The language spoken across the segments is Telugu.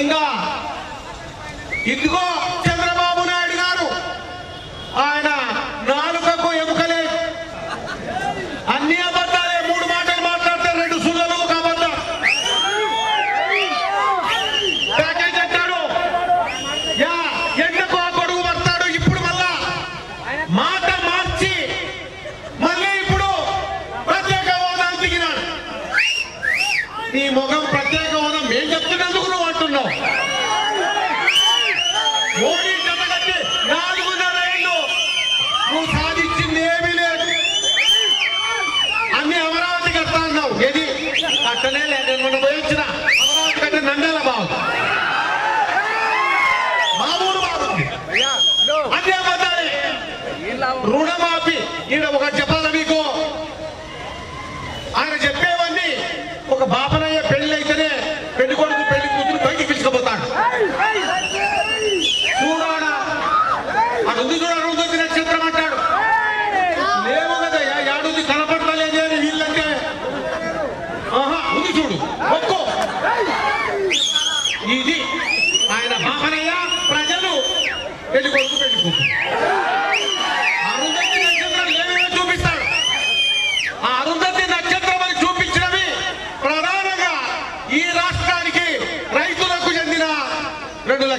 ఇంకా ఇదిగో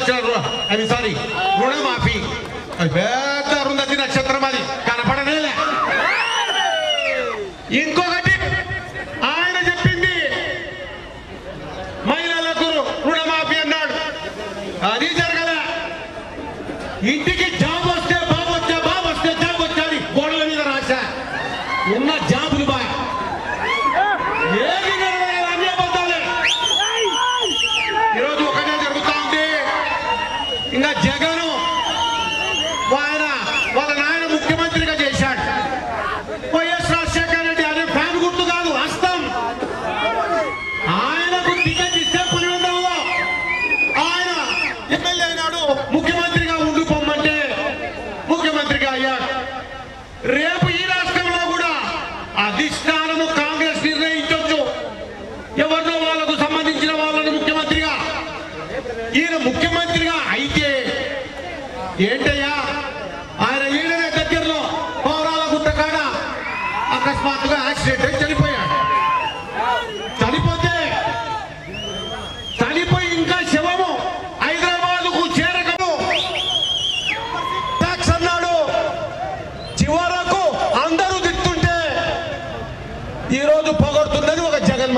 ലക്ഷം രൂപ ഐ മീൻ സോറി ഋണമാഫി ఎవరినో వాళ్ళకు సంబంధించిన వాళ్ళని ముఖ్యమంత్రిగా. ఈయన ముఖ్యమంత్రిగా అయితే ఏంటయ్యా? ఆయన ఈయన దగ్గరలో పౌరాల గుట్ట కాడ అకస్మాత్తుగా యాక్సిడెంట్ అయితే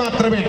മാത്രമേ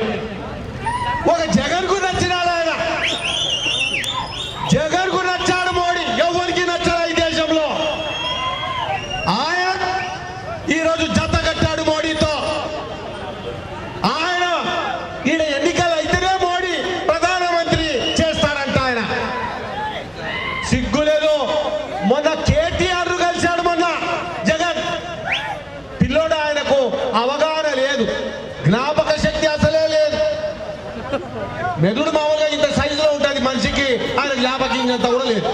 మెదుడు మామూలుగా ఇంత సైజులో ఉంటుంది మనిషికి. ఆయన జ్ఞాపకం ఇంత కూడా లేదు.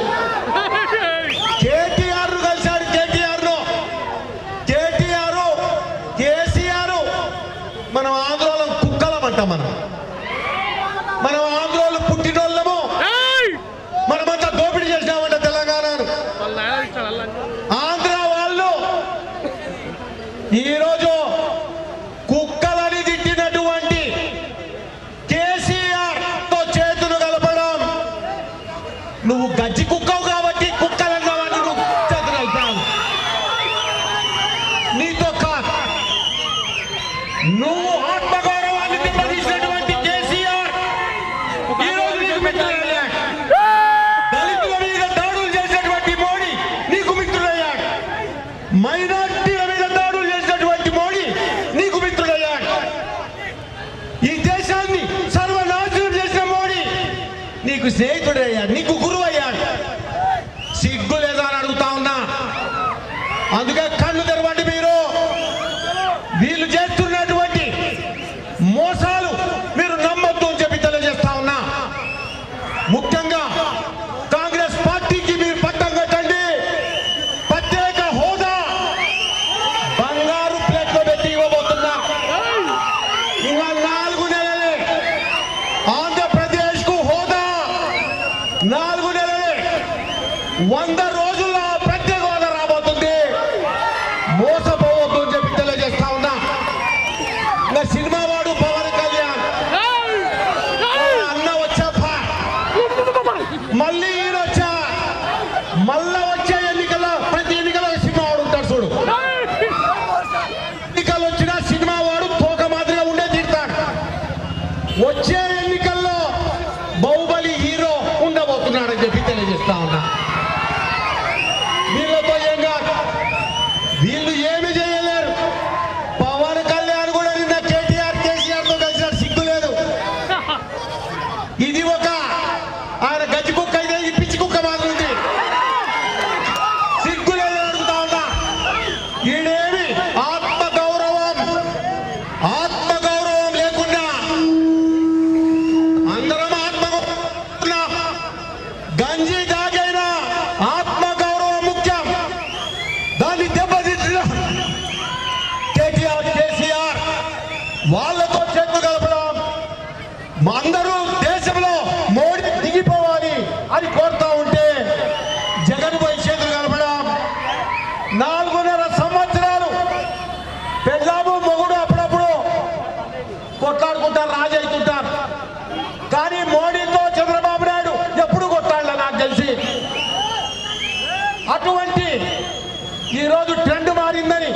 నీకు స్నేహితుడయ్యా నీకు గురువయ్యా. వంద రోజుల్లో ప్రత్యేక హోదా రాబోతుంది. మోసపోవద్దు అని చెప్పి తెలియజేస్తా ఉన్నా. ఇంకా సినిమా వాడు పవన్ కళ్యాణ్. అన్న వచ్చాపా. మళ్ళీ ఈయన వచ్చా. మళ్ళా వచ్చే ఎన్నికల్లో ప్రతి ఎన్నికల్లో సినిమా వాడు ఉంటాడు చూడు. ఎన్నికలు వచ్చినా సినిమా వాడు తోక మాదిరిగా ఉండే తీరుతాడు. వచ్చే మొగుడు అప్పుడప్పుడు కొట్లాడుకుంటారు రాజు అవుతుంటారు కానీ మోడీతో చంద్రబాబు నాయుడు ఎప్పుడు కొట్లాడలే నాకు తెలిసి. అటువంటి ఈరోజు ట్రెండ్ మారిందని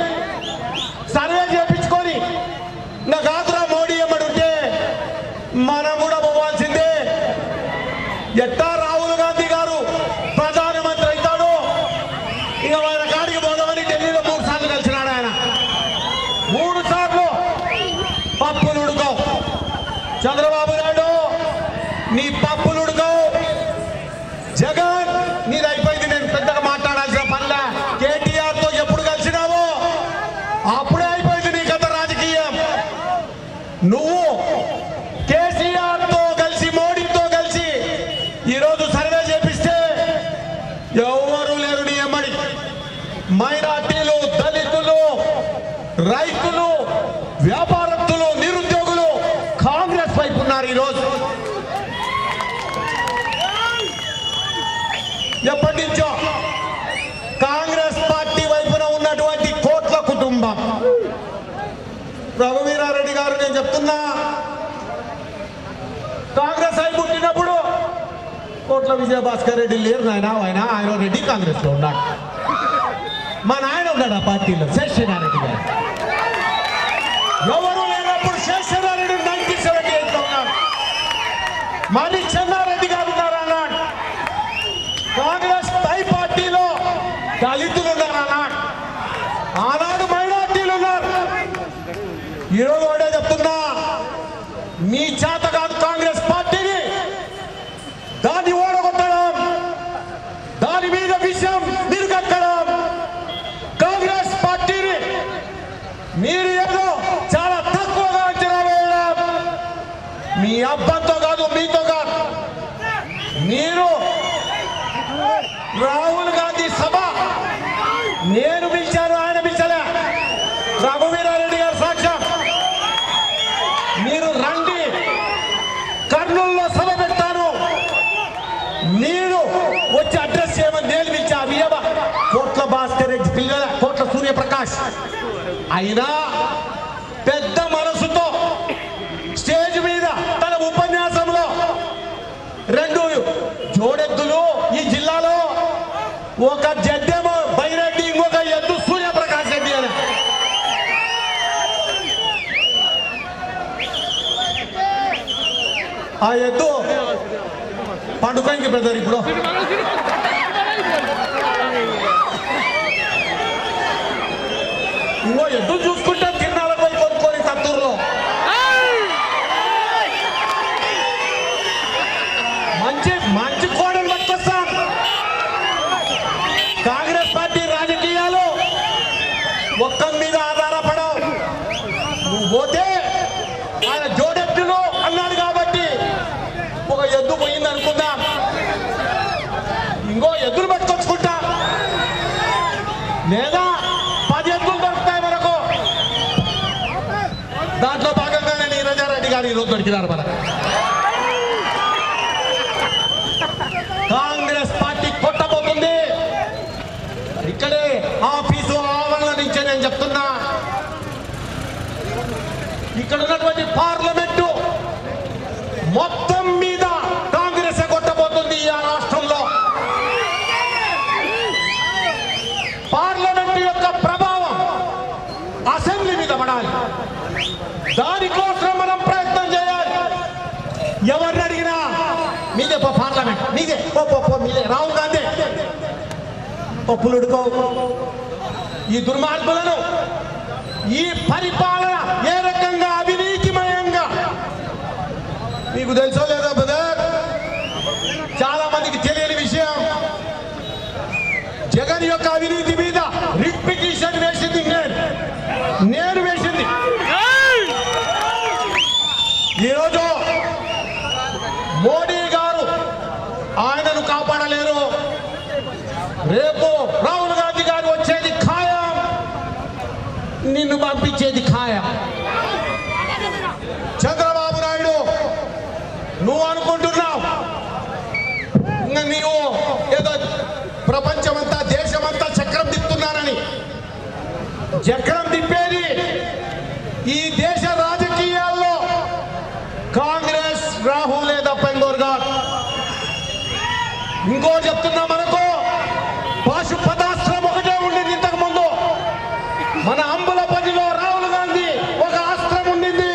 చంద్రబాబు నాయుడు నీ పప్పులు జగన్ నీది అయిపోయింది నేను పెద్దగా మాట్లాడాల్సిన పనిలే. కేటీఆర్తో ఎప్పుడు కలిసినావో? అప్పుడే అయిపోయింది నీ కథ రాజకీయం. నువ్వు కేసీఆర్తో కలిసి మోడీతో కలిసి ఈరోజు సర్వే చేపిస్తే ఎవరు లేరు నీ ఎమ్మడి. మైనార్టీలు దళితులు రైతులు వ్యాపారస్తులు నిరుద్యోగులు కాంగ్రెస్ వైపు ఉన్నారు ఈరోజు ఎప్పటి నుంచో కాంగ్రెస్ పార్టీ వైపున ఉన్నటువంటి కోట్ల కుటుంబం రఘువీరారెడ్డి గారు నేను చెప్తున్నా కాంగ్రెస్ అయి పుట్టినప్పుడు కోట్ల విజయభాస్కర్ రెడ్డి లేరు నాయన ఆయన ఆయన రెడ్డి కాంగ్రెస్లో ఉన్నాడు మా నాయన ఉన్నాడు ఆ పార్టీలో శేషనారెడ్డి గారు ఎవరు లేనప్పుడు శేషనారెడ్డి నైన్టీన్ సెవెంటీ ఎయిట్లో ఉన్నాడు మణి చెన్నారెడ్డి గారు ఉన్నారు అన్నాడు కాంగ్రెస్ పై పార్టీలో దళితులు ఉన్నారు అన్నాడు ఆనాడు మైనార్టీలు ఉన్నారు ఈరోజు ఒకటే చెప్తున్నా మీ చేత కాదు కాంగ్రెస్ పార్టీని దాన్ని ఓడగొట్టడం దాని మీద విషయం మీరు కట్టడం కాంగ్రెస్ పార్టీని మీరు ఏదో చాలా తక్కువగా అంచనా వేయడం. మీ అబ్బంతో కాదు మీతో కాదు. మీరు రాహుల్ గాంధీ సభ నేను పిలిచాను ఆయన పిలిచలే. రఘువీరారెడ్డి గారు సాక్ష్యం. మీరు రండి. కర్నూలులో సభ పెడతాను. మీరు వచ్చి అడ్రస్ చేయమని నేను పిలిచా. వియవ కోట్ల భాస్కర్ రెడ్డి పిల్లల కోట్ల సూర్యప్రకాష్. అయినా పెద్ద మనసుతో స్టేజ్ మీద తన ఉపన్యాసంలో రెండు జోడెద్దులు ఈ జిల్లాలో ఒక జడ్డేమో బైరెడ్డి ఇంకొక ఎద్దు సూర్యప్రకాష్ రెడ్డి అని. ఆ ఎద్దు పండుగకి బ్రదర్ ఇప్పుడు. ఇంకో ఎద్దు చూసుకుంటే తిన్నాళ్ళకి పోయి కొనుక్కొని సత్తూరులో. మంచి మంచి కోడలు పట్టుకొస్తాం. కాంగ్రెస్ పార్టీ రాజకీయాలు ఒక్క మీద ఆధారపడవు. నువ్వు పోతే ఆయన జోడెత్తులు అన్నాడు కాబట్టి ఒక ఎద్దు పోయింది అనుకుందాం. ఇంకో ఎద్దులు పట్టుకొచ్చుకుంటా. లేదా గారు ఈరోజు దొరికినారు మన కాంగ్రెస్ పార్టీ కొట్టబోతుంది. ఇక్కడే ఆఫీసు ఆవరణ నుంచే నేను చెప్తున్నా. ఇక్కడ ఉన్నటువంటి పార్లమెంటు మొత్తం మీద కాంగ్రెస్ కొట్టబోతుంది ఆ రాష్ట్రంలో. పార్లమెంట్ యొక్క ప్రభావం అసెంబ్లీ మీద పడాలి. దానికోసం మన మీదే పార్లమెంట్ పో పో పో మీదే. రాహుల్ గాంధీ. పప్పులుడుకో ఈ దుర్మార్గులను ఈ పరిపాలన ఏ రకంగా అవినీతిమయంగా మీకు తెలుసో లేదో బ్రదర్? చాలా మందికి తెలియని విషయం. జగన్ యొక్క అవినీతి మీద రిట్ పిటిషన్ నేను నేను వేసింది ఈరోజు మోడీ గారు లేరు రేపు రాహుల్ గాంధీ గారు వచ్చేది ఖాయం. నిన్ను పంపించేది ఖాయం చంద్రబాబు నాయుడు నువ్వు అనుకుంటున్నావు ఇంకా నీవు ఏదో ప్రపంచమంతా దేశమంతా చక్రం తిప్పుతున్నానని చక్రం తిప్పేది ఈ దేశ రాజకీయాల్లో కాంగ్రెస్ రాహుల్ తప్ప ఇంకోరు కాదు ఇంకో చెప్తున్నా మనకు పాశుపతాస్త్రం ఒకటే ఉండింది ఇంతకు ముందు మన అంబులపల్లిలో రాహుల్ గాంధీ ఒక అస్త్రం ఉండింది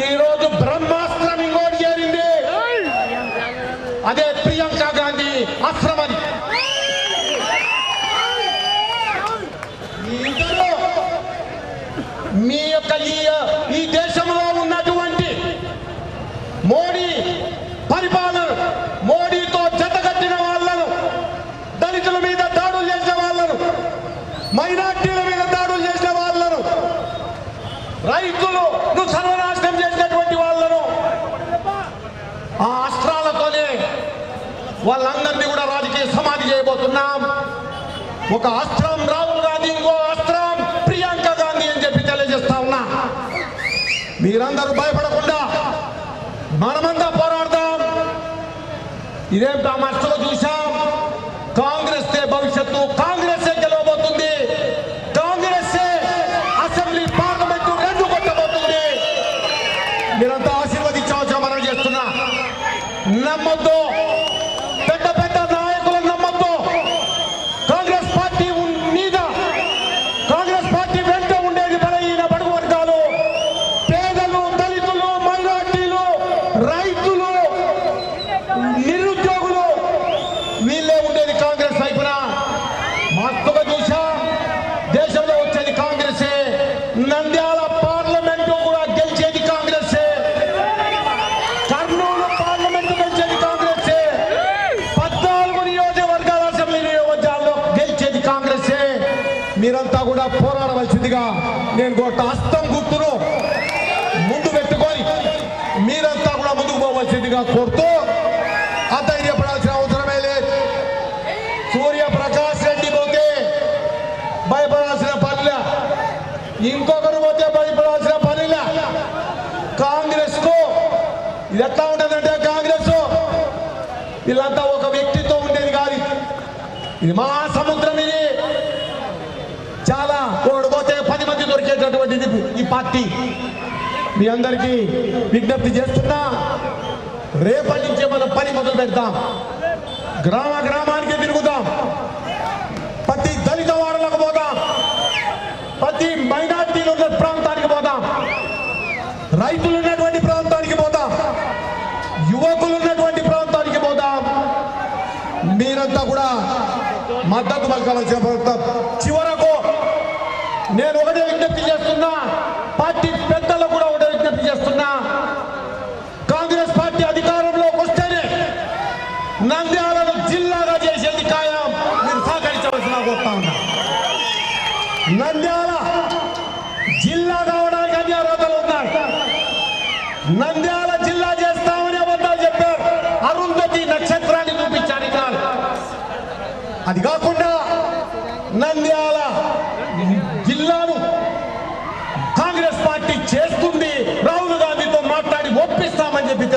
ఈ రోజు బ్రహ్మాస్త్రం ఇంకోటి చేరింది అదే ప్రియాంక గాంధీ అస్త్రం అని ఈ ఇద్దరు మీ యొక్క ఈ ఈ దేశంలో ఉన్నటువంటి మోడీ పరిపాలన మోడీతో జతకట్టిన వాళ్ళను దళితుల మీద దాడులు చేసిన వాళ్ళను మైనార్టీల మీద దాడులు చేసిన వాళ్ళను రైతులు నువ్వు సర్వనాశనం చేసినటువంటి వాళ్ళను ఆ అస్త్రాలతోనే వాళ్ళందరినీ కూడా రాజకీయ సమాధి చేయబోతున్నాం ఒక అస్త్రం రాహుల్ గాంధీ ఇంకో అస్త్రం ప్రియాంక గాంధీ అని చెప్పి తెలియజేస్తా ఉన్నా. మీరందరూ భయపడకుండా మనమంతా పోరాడదాం ఇదేం తమాషలో చూసాం కాంగ్రెస్ భవిష్యత్తు కాంగ్రెస్ గెలవబోతుంది కాంగ్రెస్ అసెంబ్లీ పార్లమెంటు రెండు కొట్టబోతుంది మీరంతా ఆశీర్వదించవచ్చా మనం చేస్తున్నా నమ్మొద్దు పెద్ద పెద్ద నాయకులను నమ్మొద్దు కాంగ్రెస్ పార్టీ ఉన్- మీద కాంగ్రెస్ పార్టీ వెంట ఉండేది బలహీన బడుగు వర్గాలు పేదలు దళితులు మైనార్టీలు రైతులు నిరుద్యోగులు వీళ్ళే ఉండేది కాంగ్రెస్ వైపున మస్తుగా చూసాం దేశంలో వచ్చేది కాంగ్రెసే నంద్యాల పార్లమెంటు కూడా గెలిచేది కాంగ్రెసే కర్నూలు పార్లమెంటు గెలిచేది కాంగ్రెసే పద్నాలుగు నియోజకవర్గాల అసెంబ్లీ నియోజకవర్గాల్లో గెలిచేది కాంగ్రెసే మీరంతా కూడా పోరాడవలసిందిగా నేను ఒక హస్తం గుర్తును ముందు పెట్టుకొని మీరంతా కూడా ముందుకు పోవలసిందిగా కోరుతూ అధైర్యపడాల్సిన అవసరమే లేదు. సూర్యప్రకాష్ రెడ్డి పోతే భయపడాల్సిన పనిలే. ఇంకొకరు పోతే భయపడాల్సిన పనిలే. కాంగ్రెస్కు ఇది ఎట్లా ఉంటుందంటే కాంగ్రెస్ వీళ్ళంతా ఒక వ్యక్తితో ఉండేది కాదు. ఇది. మా మహాసముద్రం ఇది చాలా ఓడిపోతే పది మంది ఈ పార్టీ. మీ అందరికీ విజ్ఞప్తి చేస్తున్నా రేపటి నుంచే మనం పని మొదలు పెడతాం. గ్రామ గ్రామానికి తిరుగుతాం ప్రతి దళిత వాడలకు పోదాం. ప్రతి మైనార్టీలు ఉన్న ప్రాంతానికి పోదాం. రైతులు ఉన్నటువంటి ప్రాంతానికి పోదాం. యువకులు ఉన్నటువంటి ప్రాంతానికి పోదాం. మీరంతా కూడా మద్దతు పలకవలసిన ప్రభుత్వం చివరకు నేను ఒకటే విజ్ఞప్తి చేస్తున్నా పార్టీ పెద్దలు కూడా ఒకటే విజ్ఞప్తి చేస్తున్నా. కాంగ్రెస్ పార్టీ అధికారంలోకి వస్తేనే నంద్యాలను జిల్లాగా చేసేది ఖాయం. మీరు సహకరించవలసిన కోరుతా ఉన్నా నంద్యాల జిల్లా కావడానికి అన్ని అర్హతలు ఉన్నాయి. నంద్యాల జిల్లా చేస్తామని అబద్ధాలు చెప్పారు. అరుంధతి నక్షత్రాన్ని చూపించారు అది కాకుండా నంద్యాల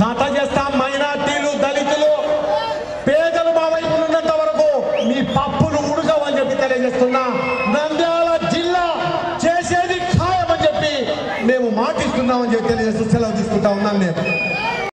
ఖాతా చేస్తాం మైనార్టీలు దళితులు పేదలు మా వైపు ఉన్నంత వరకు మీ పప్పులు ఉడకవని చెప్పి తెలియజేస్తున్నా. నంద్యాల జిల్లా చేసేది ఖాయమని చెప్పి మేము మాటిస్తున్నామని చెప్పి తెలియజేస్తూ సెలవు తీసుకుంటా ఉన్నాను నేను.